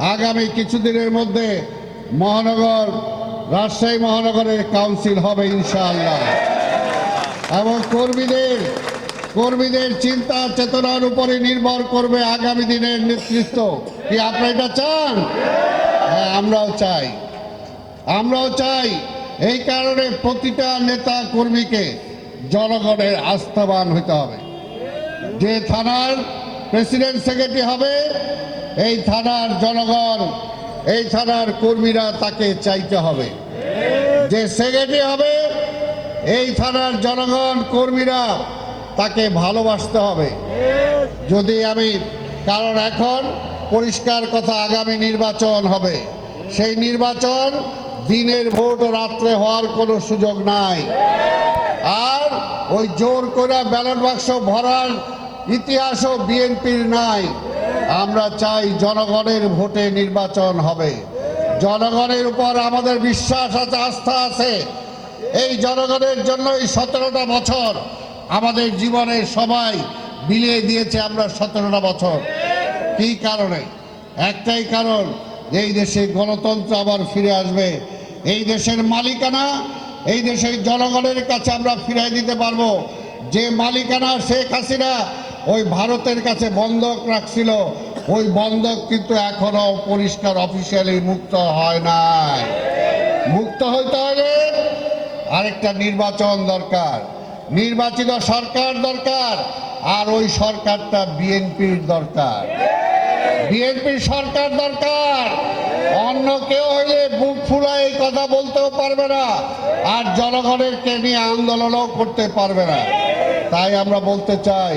আগামী কিছুদিনের মধ্যে মহানগর, রাজশাহী মহানগরের কাউন্সিল হবে ইনশাআল্লাহ। এবং কর্মীদের কর্মীদের চিন্তা, চেতনার উপরে নির্ভর করবে আগামী দিনের নেতৃত্ব। কি আপনারা এটা চান? হ্যাঁ আমরাও চাই। আমরাও চাই এই কারণে প্রতিটা নেতা কর্মীকে জনগণের আস্থাবান হতে হবে। যে থানার প্রেসিডেন্ট সেক্রেটারি হবে, এই থানার জনগণ, এই থানার কর্মীরা তাকে চাইতে হবে। যে সেক্রেটারি হবে, এই থানার জনগণ, কর্মীরা তাকে ভালোবাসতে হবে। যদি আমি, কারণ এখন পরিষ্কার কথা, আগামী নির্বাচন হবে। সেই নির্বাচন দিনের ভোট রাত্রে হওয়ার কোনো সুযোগ নাই। আর ওই জোর করে ব্যালট বাক্স ভরার ইতিহাসও বিএনপির নাই। আমরা চাই জনগণের ভোটে নির্বাচন হবে। জনগণের উপর আমাদের বিশ্বাস আছে, আস্থা আছে। এই জনগণের জন্য এই সতেরোটা বছর আমাদের জীবনের সবাই মিলিয়ে দিয়েছে আমরা সতেরোটা বছর। কি কারণে? একটাই কারণ, এই দেশে গণতন্ত্র আবার ফিরে আসবে। এই দেশের মালিকানা, এই দেশের জনগণের কাছে আমরা ফিরিয়ে দিতে পারব। যে মালিকানা শেখ হাসিনা ওই ভারতের কাছে বন্ধক রাখছিল। ওই বন্ধক কিন্তু এখনও পরিষ্কার অফিসিয়ালি মুক্ত হয় নাই। মুক্ত হইতে হলে আরেকটা নির্বাচন দরকার। নির্বাচিত সরকার দরকার, আর ওই সরকারটা বিএনপির দরকার। বিএনপির সরকার দরকার। অন্য কেউ হইলে বুক ফুলায় এই কথা বলতেও পারবে না, আর জনগণের কে নিয়ে আন্দোলনও করতে পারবে না। তাই আমরা বলতে চাই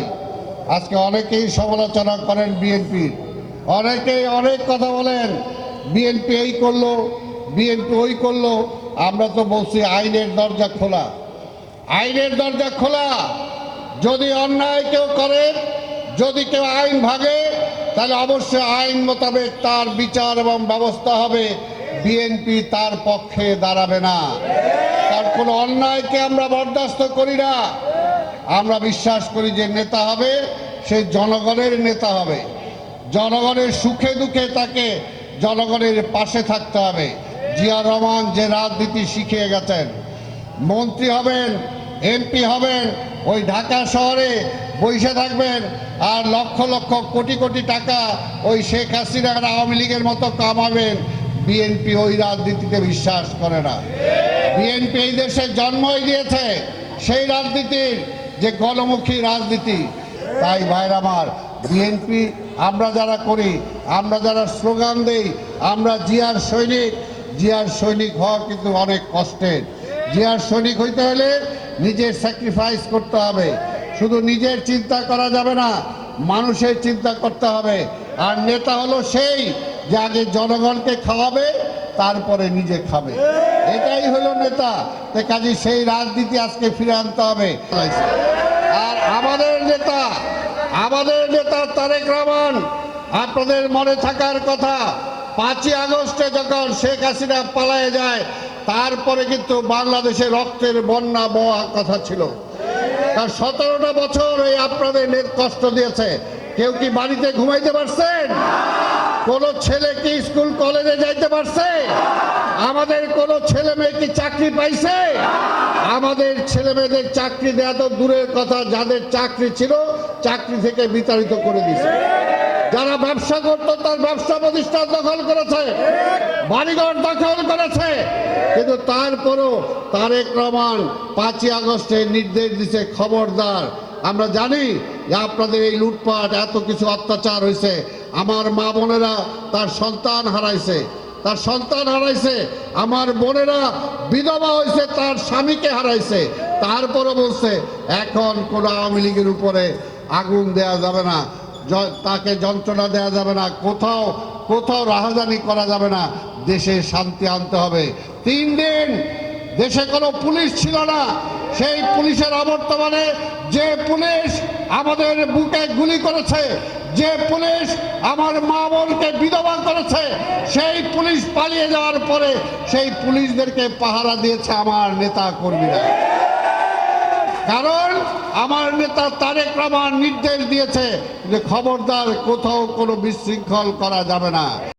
আজকে অনেকেই সমালোচনা করেন বিএনপির অনেকেই অনেক কথা বলেন, বিএনপি এই করল, বিএনপি ওই করল। আমরা তো বলছি আইনের দরজা খোলা। আইনের দরজা খোলা। যদি অন্যায় কেউ করে, যদি কেউ আইন ভাগে তাহলে অবশ্যই আইন মোতাবেক তার বিচার এবং ব্যবস্থা হবে। বিএনপি তার পক্ষে দাঁড়াবে না। তার কোনো অন্যায়কে আমরা বরদাস্ত করি না। আমরা বিশ্বাস করি যে নেতা হবে, সে জনগণের নেতা হবে। জনগণের সুখে দুঃখে তাকে জনগণের পাশে থাকতে হবে। জিয়া রহমান যে রাজনীতি শিখিয়ে গেছেন, মন্ত্রী হবেন, এমপি হবেন, ওই ঢাকা শহরে বসে থাকবেন, আর লক্ষ লক্ষ কোটি কোটি টাকা ওই শেখ হাসিনার আওয়ামী লীগের মতো কামাবেন, বিএনপি ওই রাজনীতিতে বিশ্বাস করে না। বিএনপি এই দেশে জন্মই দিয়েছে, সেই রাজনীতির যে গণমুখী রাজনীতি, তাই ভাইর আমার বিএনপি আমরা যারা করি, আমরা যারা স্লোগান দেই, আমরা জিয়ার সৈনিক। জিয়ার সৈনিক হওয়া কিন্তু অনেক কষ্টের। জিয়ার সৈনিক হইতে হলে নিজের স্যাক্রিফাইস করতে হবে। শুধু নিজের চিন্তা করা যাবে না, মানুষের চিন্তা করতে হবে। আর নেতা হলো সেই যে আগে জনগণকে খাওয়াবে তারপরে নিজে খাবে। এটাই হলো নেতা। কাজে সেই রাজনীতি আজকে ফিরে আনতে হবে। আর আমাদের নেতা আমাদের নেতা তারেক রহমান, আপনাদের মনে থাকার কথা, পাঁচই আগস্টে যখন শেখ হাসিনা পালায়ে যায়, তারপরে কিন্তু বাংলাদেশে রক্তের বন্যা বওয়া কথা ছিল। তার সতেরোটা বছর এই আপনাদের কষ্ট দিয়েছে। কেউ কি বাড়িতে ঘুমাইতে পারছেন? কোন ছেলে কি স্কুল কলেজে যাইতে পারছে? আমাদের কোন ছেলে মেয়ে কি চাকরি পাইছে? আমাদের ছেলে মেয়েদের চাকরি দেওয়া তো দূরের কথা, যাদের চাকরি ছিল, চাকরি থেকে বিতাড়িত করে দিছে যারা ব্যবসা করত, তার ব্যবসা প্রতিষ্ঠান দখল করেছে, বাড়িঘর দখল করেছে। কিন্তু তারপরও তারেক রহমান পাঁচই আগস্টে নির্দেশ দিছে খবরদার। আমরা জানি যে আপনাদের এই লুটপাট, এত কিছু অত্যাচার হয়েছে। আমার মা বোনেরা তার সন্তান হারাইছে। তার সন্তান হারাইছে, আমার বোনেরা বিধবা হয়েছে তার স্বামীকে হারাইছে। তারপরে বলছে, এখন কোনো আওয়ামী লীগের উপরে আগুন দেয়া যাবে না তাকে যন্ত্রণা দেওয়া যাবে না, কোথাও কোথাও রাহাজানি করা যাবে না, দেশে শান্তি আনতে হবে। তিন দিন দেশে কোনো পুলিশ ছিল না, সেই পুলিশের অবর্তমানে যে পুলিশ আমাদের বুকে গুলি করেছে। যে পুলিশ আমার মা বোনকে বিধবা করেছে, সেই পুলিশ পালিয়ে যাওয়ার পরে সেই পুলিশদেরকে পাহারা দিয়েছে আমার নেতা কর্মীরা। কারণ আমার নেতা তারেক রহমান নির্দেশ দিয়েছে যে খবরদার কোথাও কোনো বিশৃঙ্খল করা যাবে না।